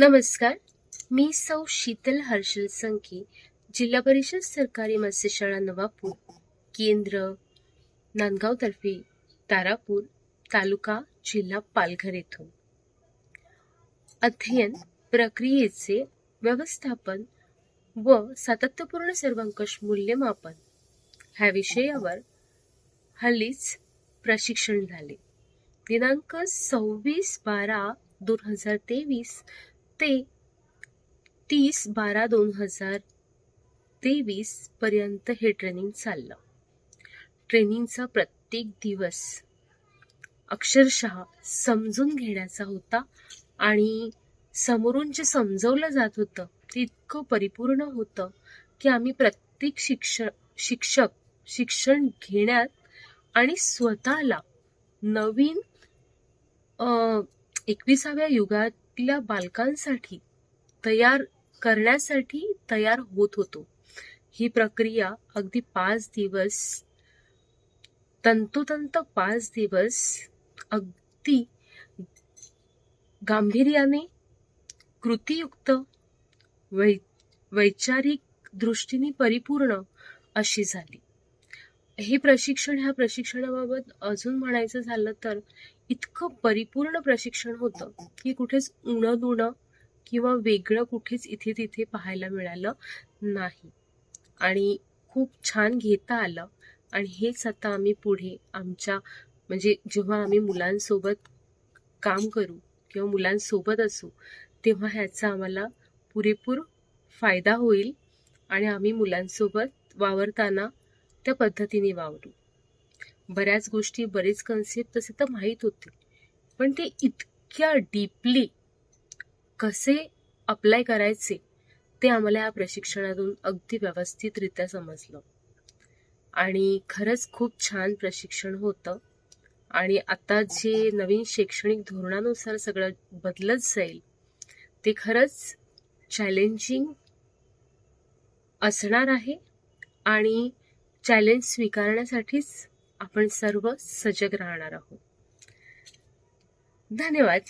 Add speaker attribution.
Speaker 1: नमस्कार. मी सौ शीतल हर्षल संकी जिल्हा परिषद सरकारी मत्स्यशाळा नवापूर केंद्र नांदगावतर्फे तारापूर तालुका जिल्हा पालघर येथून. अध्ययन प्रक्रियेचे व्यवस्थापन व सातत्यपूर्ण सर्वंकष मूल्यमापन ह्या विषयावर हल्लीच प्रशिक्षण झाले. दिनांक सव्वीस बारा दोन हजार तेवीस ते तीस बारा दोन हजार तेवीस पर्यंत हे ट्रेनिंग चाललं. ट्रेनिंगचा प्रत्येक दिवस अक्षरशः समजून घेण्याचा होता आणि समोरून जे समजवलं जात होतं ते इतकं परिपूर्ण होतं की आम्ही प्रत्येक शिक्ष शिक्षक शिक्षण घेण्यात आणि स्वतःला नवीन एकविसाव्या युगात आपल्या बालकांसाठी तयार करण्यासाठी तयार होत होतो. ही प्रक्रिया अगदी पाच दिवस तंतोतंत पाच दिवस अगदी गांभीर्याने कृतीयुक्त वै वैचारिक दृष्टीने परिपूर्ण अशी झाली. हे प्रशिक्षण ह्या प्रशिक्षणाबाबत अजून म्हणायचं झालं तर इतकं परिपूर्ण प्रशिक्षण होतं की कुठेच उणं दुणं किंवा वेगळं कुठेच इथे तिथे पाहायला मिळालं नाही. आणि खूप छान घेता आलं. आणि हेच आता आम्ही पुढे आमच्या म्हणजे जेव्हा आम्ही मुलांसोबत काम करू किंवा मुलांसोबत असू तेव्हा ह्याचा आम्हाला पुरेपूर फायदा होईल. आणि आम्ही मुलांसोबत वावरताना त्या पद्धतीने वावरू. बऱ्याच गोष्टी बरेच कन्सेप्ट तसे तर माहीत होते. पण ते इतक्या डीपली कसे अप्लाय करायचे ते आम्हाला या प्रशिक्षणातून अगदी व्यवस्थितरित्या समजलं. आणि खरंच खूप छान प्रशिक्षण होतं. आणि आता जे नवीन शैक्षणिक धोरणानुसार सगळं बदलत जाईल ते खरंच चॅलेंजिंग असणार आहे. आणि चॅलेंज स्वीकारण्यासाठीच आपण सर्व सजग राहणार आहोत. धन्यवाद.